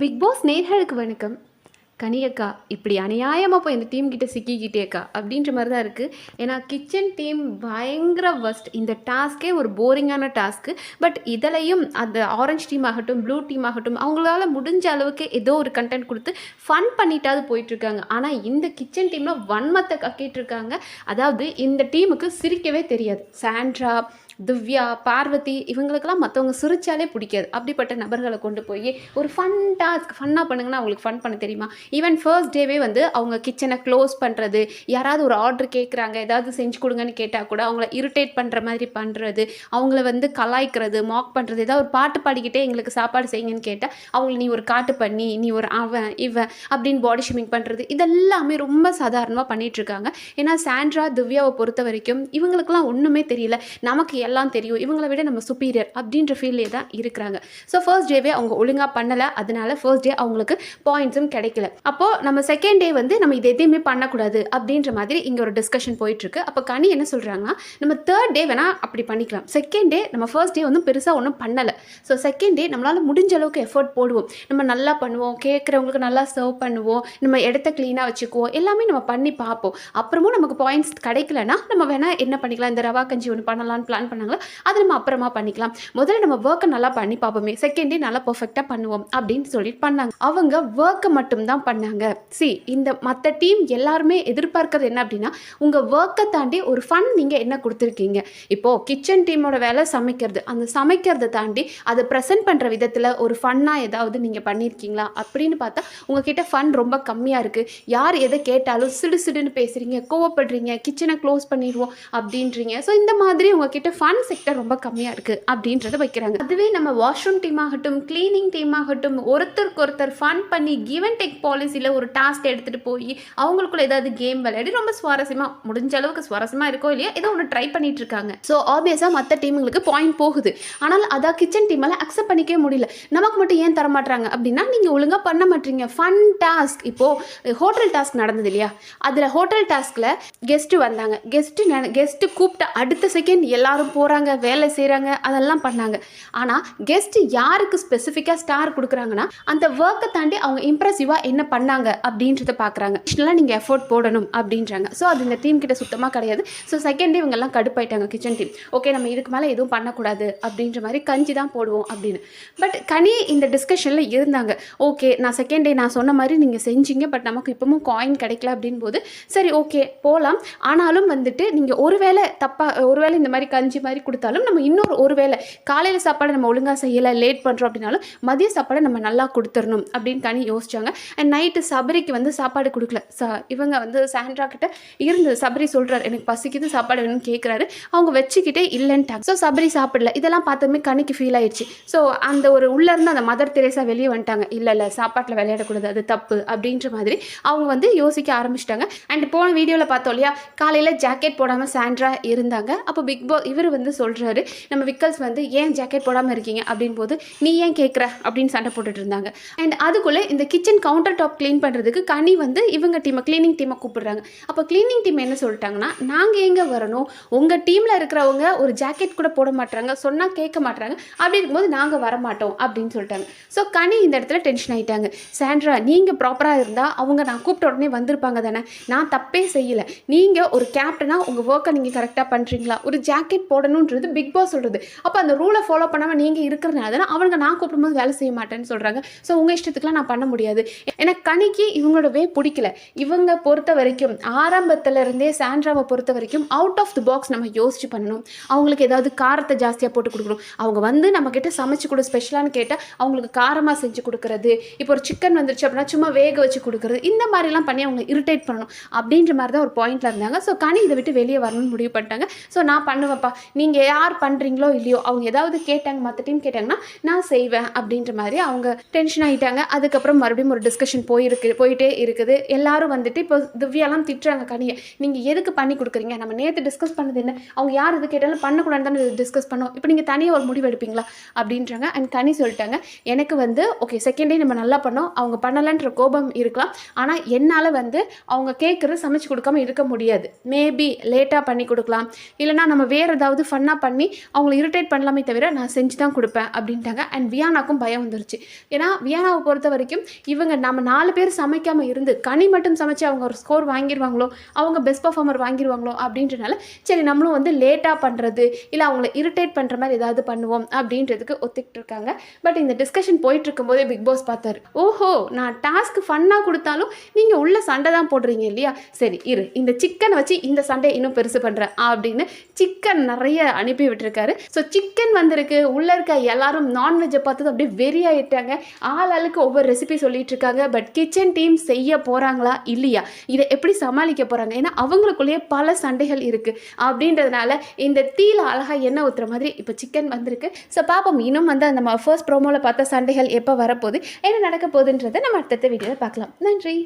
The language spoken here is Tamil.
பிக் பாஸ் நேர்களுக்கு வணக்கம். கனியக்கா இப்படி அநியாயமாக போய் இந்த டீம் கிட்ட சிக்கிக்கிட்டேக்கா அப்படின்ற மாதிரி தான் இருக்குது ஏன்னா கிச்சன் டீம் பயங்கர வஸ்ட் இந்த டாஸ்க்கே ஒரு போரிங்கான டாஸ்க்கு பட் இதிலையும் அந்த ஆரஞ்சு டீம் ஆகட்டும் ப்ளூ டீம் ஆகட்டும் அவங்களால முடிஞ்ச அளவுக்கு ஏதோ ஒரு கண்டென்ட் கொடுத்து ஃபன் பண்ணிட்டாவது போயிட்டுருக்காங்க. ஆனால் இந்த கிச்சன் டீமில் வன்மத்தை கக்கிட்டு இருக்காங்க அதாவது இந்த டீமுக்கு சிரிக்கவே தெரியாது. சாண்ட்ரா திவ்யா பார்வதி இவங்களுக்கெல்லாம் மற்றவங்க சிரிச்சாலே பிடிக்காது. அப்படிப்பட்ட நபர்களை கொண்டு போய் ஒரு ஃபன் டாஸ்க் ஃபன்னாக பண்ணுங்கன்னா அவங்களுக்கு ஃபன் பண்ண தெரியுமா? ஈவன் ஃபர்ஸ்ட் டேவே வந்து அவங்க கிச்சனை க்ளோஸ் பண்ணுறது யாராவது ஒரு ஆர்டர் கேட்குறாங்க ஏதாவது செஞ்சு கொடுங்கன்னு கேட்டால் கூட அவங்கள இரிட்டேட் பண்ணுற மாதிரி பண்ணுறது அவங்கள வந்து கலாய்க்கிறது மாக் பண்ணுறது ஏதாவது ஒரு பாட்டு பாடிக்கிட்டே எங்களுக்கு சாப்பாடு செய்யுங்கன்னு கேட்டால் அவங்கள நீ ஒரு காட்டு பண்ணி நீ ஒரு அவன் இவன் அப்படின்னு பாடி ஷிமிங் பண்ணுறது இதெல்லாமே ரொம்ப சாதாரணமாக பண்ணிகிட்ருக்காங்க ஏன்னா சாண்ட்ரா திவ்யாவை பொறுத்த வரைக்கும் இவங்களுக்குலாம் ஒன்றுமே தெரியல. நமக்கு எல்லாம் தெரியும். இவங்களை விட நம்ம சுப்பீரியர் அப்படின்ற ஃபீல்லே தான் இருக்கிறாங்க. ஸோ ஃபர்ஸ்ட் டேவே அவங்க ஒழுங்காக பண்ணலை. அதனால ஃபர்ஸ்ட் டே அவங்களுக்கு பாயிண்ட்ஸும் கிடைக்கல. அப்போது நம்ம செகண்ட் டே வந்து நம்ம இது எதையுமே பண்ணக்கூடாது அப்படின்ற மாதிரி இங்கே ஒரு டிஸ்கஷன் போயிட்டுருக்கு. அப்போ கனி என்ன சொல்கிறாங்கன்னா நம்ம தேர்ட் டே வேணால் அப்படி பண்ணிக்கலாம். செகண்ட் டே நம்ம ஃபர்ஸ்ட் டே வந்து பெருசாக ஒன்றும் பண்ணலை. ஸோ செகண்ட் டே நம்மளால் முடிஞ்ச அளவுக்கு எஃபர்ட் போடுவோம். நம்ம நல்லா பண்ணுவோம். கேட்குறவங்களுக்கு நல்லா சர்வ் பண்ணுவோம். நம்ம இடத்த க்ளீனாக வச்சுக்குவோம். எல்லாமே நம்ம பண்ணி பார்ப்போம். அப்புறமும் நமக்கு பாயிண்ட்ஸ் கிடைக்கலனா நம்ம வேணால் என்ன பண்ணிக்கலாம்? இந்த ரவா கஞ்சி ஒன்று பண்ணலாம்னு பிளான் பண்ணாங்களோ அதை நம்ம அப்புறமா பண்ணிக்கலாம். முதல்ல நம்ம ஒர்க்கை நல்லா பண்ணி பார்ப்போமே. செகண்ட் டே நல்லா பர்ஃபெக்டாக பண்ணுவோம் அப்படின்னு சொல்லிட்டு பண்ணாங்க. அவங்க ஒர்க்கை மட்டும்தான் பண்ணாங்க. சி இந்த மற்ற டீம் எல்லாருமே எதிர்பார்க்கறது என்ன அப்படின்னா உங்கள் ஒர்க்கை தாண்டி ஒரு ஃபன் நீங்கள் என்ன கொடுத்துருக்கீங்க? இப்போது கிச்சன் டீமோட வேலை சமைக்கிறது. அந்த சமைக்கிறதை தாண்டி அதை ப்ரெசென்ட் பண்ணுற விதத்தில் ஒரு ஃபன்னாக ஏதாவது நீங்கள் பண்ணியிருக்கீங்களா அப்படின்னு பார்த்தா உங்ககிட்ட ஃபன் ரொம்ப கம்மியாக இருக்குது யார் எதை கேட்டாலும் சிடு சிடுன்னு பேசுகிறீங்க கோவப்படுறீங்க கிச்சனை க்ளோஸ் பண்ணிடுவோம் அப்படின்றீங்க. ஸோ இந்த மாதிரி உங்ககிட்ட ஃபன் ஃபன் செக்டர் ரொம்ப கம்மியாக இருக்குது அப்படின்றத வைக்கிறாங்க. அதுவே நம்ம வாஷ்ரூம் டீம் ஆகட்டும் க்ளீனிங் டீம் ஆகட்டும் ஒருத்தருக்கு ஒருத்தர் ஃபன் பண்ணி கிவ் அண்ட் பாலிசியில் ஒரு டாஸ்க் எடுத்துகிட்டு போய் அவங்களுக்குள்ள ஏதாவது கேம் விளையாடி ரொம்ப சுவாரஸ்யமாக முடிஞ்ச அளவுக்கு சுவாரஸ்யமாக இருக்கோ இல்லையா ஏதோ ஒன்று ட்ரை பண்ணிட்டு இருக்காங்க. ஸோ ஆப்வியஸாக மற்ற டீமுங்களுக்கு பாயிண்ட் போகுது. ஆனால் அதான் கிச்சன் டீமால் அக்செப்ட் பண்ணிக்கவே முடியல. நமக்கு மட்டும் ஏன் தரமாட்டாங்க அப்படின்னா நீங்கள் ஒழுங்காக பண்ண மாட்டீங்க ஃபன் டாஸ்க் இப்போது ஹோட்டல் டாஸ்க் நடந்தது இல்லையா? அதில் ஹோட்டல் டாஸ்கில் கெஸ்ட்டு வந்தாங்க. கெஸ்ட்டு கெஸ்ட்டு கூப்பிட்ட அடுத்த செகண்ட் எல்லாரும் போகிறாங்க வேலை செய்கிறாங்க அதெல்லாம் பண்ணாங்க. ஆனால் கெஸ்ட்டு யாருக்கு ஸ்பெசிஃபிக்காக ஸ்டார் கொடுக்குறாங்கன்னா அந்த ஒர்க்கை தாண்டி அவங்க இம்ப்ரெசிவாக என்ன பண்ணாங்க அப்படின்றத பார்க்குறாங்க ஆக்சுவலாக நீங்கள் எஃபோர்ட் போடணும் அப்படின்றாங்க. ஸோ அது இந்த டீம் கிட்ட சுத்தமாக கிடையாது. ஸோ செகண்ட் டே இவங்கெல்லாம் கடுப்பாயிட்டாங்க கிச்சன் டீம் ஓகே நம்ம இதுக்கு மேலே எதுவும் பண்ணக்கூடாது அப்படின்ற மாதிரி கஞ்சி தான் போடுவோம் அப்படின்னு. பட் கனி இந்த டிஸ்கஷனில் இருந்தாங்க. ஓகே நான் செகண்ட் டே நான் சொன்ன மாதிரி நீங்கள் செஞ்சீங்க பட் நமக்கு இப்பவும் காயின் கிடைக்கல அப்படின் போது சரி ஓகே போகலாம் ஆனாலும் வந்துட்டு நீங்கள் ஒருவேளை தப்பாக ஒருவேளை இந்த மாதிரி கஞ்சி மாதிரி கொடுத்தாலும் நம்ம இன்னொரு ஒரு வேளை காலையில் சாப்பாடு நம்ம ஒழுங்காக செய்யலை லேட் பண்ணுறோம் அப்படின்னாலும் மதிய சாப்பாடை நம்ம நல்லா கொடுத்துடணும் அப்படின்னு தனி யோசிச்சாங்க. அண்ட் நைட்டு சபரிக்கு வந்து சாப்பாடு கொடுக்கல. ச இவங்க வந்து சாண்ட்ரா கிட்ட இருந்து சபரி சொல்கிறார் எனக்கு பசிக்குது சாப்பாடு வேணும்னு கேட்குறாரு அவங்க வச்சுக்கிட்டே இல்லைன்ட்டாங்க. ஸோ சபரி சாப்பிடல. இதெல்லாம் பார்த்தோமே கணிக்கு ஃபீல் ஆயிடுச்சு. ஸோ அந்த ஒரு உள்ளேருந்து அந்த மதர் தெரேசா வெளியே வந்துட்டாங்க. இல்லை இல்லை சாப்பாட்டில் விளையாடக்கூடாது. அது தப்பு. அப்படின்ற மாதிரி அவங்க வந்து யோசிக்க ஆரம்பிச்சிட்டாங்க. அண்ட் போன வீடியோவில் பார்த்தோம் இல்லையா? காலையில் ஜாக்கெட் போடாமல் சாண்ட்ரா இருந்தாங்க. அப்போ பிக் பாஸ் இவர் வந்து சொல்கிறாரு நம்ம விக்கல்ஸ் வந்து ஏன் ஜாக்கெட் போடாமல் இருக்கீங்க? அப்படின் போது நீ ஏன் கேட்குற அப்படின்னு சண்டை போட்டுட்டு இருந்தாங்க. அண்ட் அதுக்குள்ளே இந்த கிச்சன் கவுண்டர் டாப் க்ளீன் பண்ணுறதுக்கு கனி வந்து இவங்க டீமை க்ளீனிங் டீமை கூப்பிடுறாங்க. அப்போ க்ளீனிங் டீம் என்ன சொல்லிட்டாங்கன்னா நாங்கள் எங்கே வரணும்? உங்கள் டீமில் இருக்கிறவங்க ஒரு ஜாக்கெட் கூட போட மாட்டாங்க சொன்னால் கேட்க மாட்டாங்க அப்படி இருக்கும்போது நாங்கள் வரமாட்டோம் அப்படின்னு சொல்லிட்டாங்க. ஸோ கனி இந்த இடத்துல டென்ஷன் ஆகிட்டாங்க சாண்ட்ரா நீங்கள் ப்ராப்பராக இருந்தால் அவங்க நான் கூப்பிட்ட உடனே வந்திருப்பாங்க தானே? நான் தப்பே செய்யலை. நீங்கள் ஒரு கேப்டனாக உங்கள் ஒர்க்கை நீங்கள் கரெக்டாக பண்ணுறீங்களா ஒரு ஜாக்கெட் போடணுன்றது பிக் பாஸ் சொல்கிறது அப்போ அந்த ரூலை ஃபாலோ பண்ணாமல் நீங்கள் இருக்கிறதுனால தானே அவங்க நான் கூப்பிடும்போது வேலை செய்ய மாட்டேன்னு சொல்கிறாங்க ஸோ உங்கள் இஷ்டத்துக்குலாம் நான் பண்ண முடியாது. எனக்கு கணிக்கு இவங்களோட வே பிடிக்கல. இவங்க பொறுத்த வரைக்கும் ஆரம்பத்துலேருந்தே சாண்ட்ராவை பொறுத்த வரைக்கும் அவுட் ஆஃப் தி பாக்ஸ் நம்ம யோசிச்சு பண்ணணும். அவங்களுக்கு ஏதாவது காரத்தை ஜாஸ்தியாக போட்டு கொடுக்கணும். அவங்க வந்து நம்மக்கிட்ட சமைச்சு கொடு ஸ்பெஷலானு கேட்டால் அவங்களுக்கு காரமாக செஞ்சு கொடுக்கறது. இப்போ ஒரு சிக்கன் வந்துருச்சு அப்படின்னா சும்மா வேக வச்சு கொடுக்குறது. இந்த மாதிரிலாம் பண்ணி அவங்க இரிட்டேட் பண்ணணும். அப்படின்ற மாதிரி தான் ஒரு பாயிண்ட்டில் இருந்தாங்க. ஸோ கனி இதை விட்டு வெளியே வரணும்னு முடிவு பண்ணிட்டாங்க. ஸோ நான் பண்ணுவேன்ப்பா. நீங்கள் யார் பண்ணுறீங்களோ இல்லையோ அவங்க ஏதாவது கேட்டாங்க மற்ற டீம் கேட்டாங்கன்னா நான் செய்வேன் அப்படின்ற மாதிரி அவங்க டென்ஷன் ஆகிட்டாங்க அதுக்கப்புறம் மறுபடியும் ஒரு டிஸ்கஷன் போயிருக்கு போயிட்டே இருக்குது. எல்லாரும் வந்துட்டு இப்போ திவ்யாலாம் திட்டுறாங்க கனியை நீங்கள் எதுக்கு பண்ணி கொடுக்குறீங்க? நம்ம நேற்று டிஸ்கஸ் பண்ணது என்ன? அவங்க யார் இது கேட்டாலும் பண்ணக்கூடாதுன்னு தானே டிஸ்கஸ் பண்ணோம். இப்போ நீங்கள் தனியாக ஒரு முடிவு எடுப்பீங்களா? அப்படின்றாங்க. அண்ட் கனி சொல்லிட்டாங்க எனக்கு வந்து ஓகே செகண்ட் டே நம்ம நல்லா பண்ணோம். அவங்க பண்ணலன்ற கோபம் இருக்கலாம். ஆனால் என்னால் வந்து அவங்க கேட்குறது சமைச்சு கொடுக்காம இருக்க முடியாது. மேபி லேட்டாக பண்ணி கொடுக்கலாம். இல்லைனா நம்ம வேறு ஏதாவது ஏதாவது ஃபன்னாக பண்ணி அவங்கள இரிட்டேட் பண்ணலாமே தவிர நான் செஞ்சு தான் கொடுப்பேன் அப்படின்ட்டாங்க. அண்ட் வியானாக்கும் பயம் வந்துருச்சு. ஏன்னா வியானாவை பொறுத்த வரைக்கும் இவங்க நம்ம நாலு பேர் சமைக்காமல் இருந்து கனி மட்டும் சமைச்சு அவங்க ஒரு ஸ்கோர் வாங்கிடுவாங்களோ அவங்க பெஸ்ட் பர்ஃபார்மர் வாங்கிடுவாங்களோ அப்படின்றனால சரி நம்மளும் வந்து லேட்டாக பண்ணுறது இல்லை அவங்கள இரிட்டேட் பண்ணுற மாதிரி ஏதாவது பண்ணுவோம் அப்படின்றதுக்கு ஒத்துக்கிட்டு இருக்காங்க. பட் இந்த டிஸ்கஷன் போயிட்டு இருக்கும்போதே பிக் பாஸ் பார்த்தாரு. ஓஹோ நான் டாஸ்க் ஃபன்னாக கொடுத்தாலும் நீங்கள் உள்ள சண்டை தான் போடுறீங்க இல்லையா? சரி இரு இந்த சிக்கனை வச்சு இந்த சண்டையை இன்னும் பெருசு பண்ணுறேன் அப்படின்னு சிக்கன் நிறைய நிறைய அனுப்பி விட்டுருக்காரு. ஸோ சிக்கன் வந்திருக்கு. உள்ளே இருக்க எல்லாரும் நான்வெஜ்ஜை பார்த்தது அப்படியே வெறி ஆகிட்டாங்க ஆள் ஆளுக்கு ஒவ்வொரு ரெசிபி சொல்லிட்டு இருக்காங்க. பட் கிச்சன் டீம் செய்ய போகிறாங்களா இல்லையா? இதை எப்படி சமாளிக்க போகிறாங்க ஏன்னா அவங்களுக்குள்ளேயே பல சண்டைகள் இருக்குது அப்படின்றதுனால இந்த தீல அழகாக எண்ணெய் ஊற்றுற மாதிரி இப்போ சிக்கன் வந்திருக்கு. ஸோ பார்ப்போம். இன்னும் வந்து அந்த ஃபர்ஸ்ட் ப்ரோமோவில் பார்த்த சண்டைகள் எப்போ வரப்போகுது? என்ன நடக்க போகுதுன்றதை நம்ம அடுத்தடுத்த வீடியோவில் பார்க்கலாம். நன்றி.